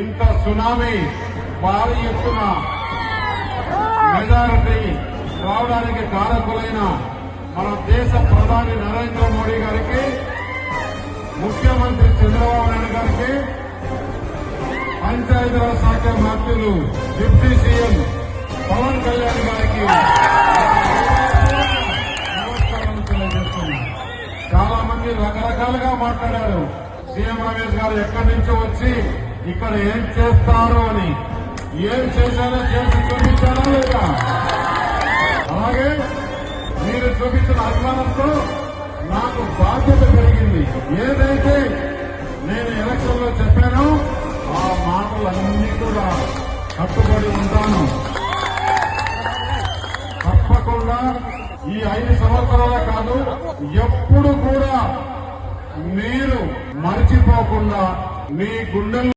ఇంత సునామీ భారీ ఎత్తున మెజారిటీ రావడానికి కారకులైన మన దేశ ప్రధాని నరేంద్ర మోడీ గారికి ముఖ్యమంత్రి చంద్రబాబు నాయుడు గారికి పంచాయతీరాజ్ శాఖ మంత్రులు డిప్యూటీ సీఎం పవన్ కళ్యాణ్ గారికి నమస్కారాలు తెలియజేస్తున్నా. చాలా మంది రకరకాలుగా మాట్లాడారు. సీఎం రమేష్ గారు ఎక్కడి నుంచో వచ్చి ఇక్కడ ఏం చేస్తారు అని. ఏం చేశారో చేసి చూపించారా లేదా? అలాగే మీరు చూపించిన అభిమానంతో నాకు బాధ్యత పెరిగింది ఏదైతే నేను ఎలక్షన్లో చెప్పానో ఆ మాటలన్నీ కూడా కట్టుబడి ఉంటాను. తప్పకుండా ఈ ఐదు సంవత్సరాల కాదు ఎప్పుడు కూడా మీరు మర్చిపోకుండా మీ గుండెల్లో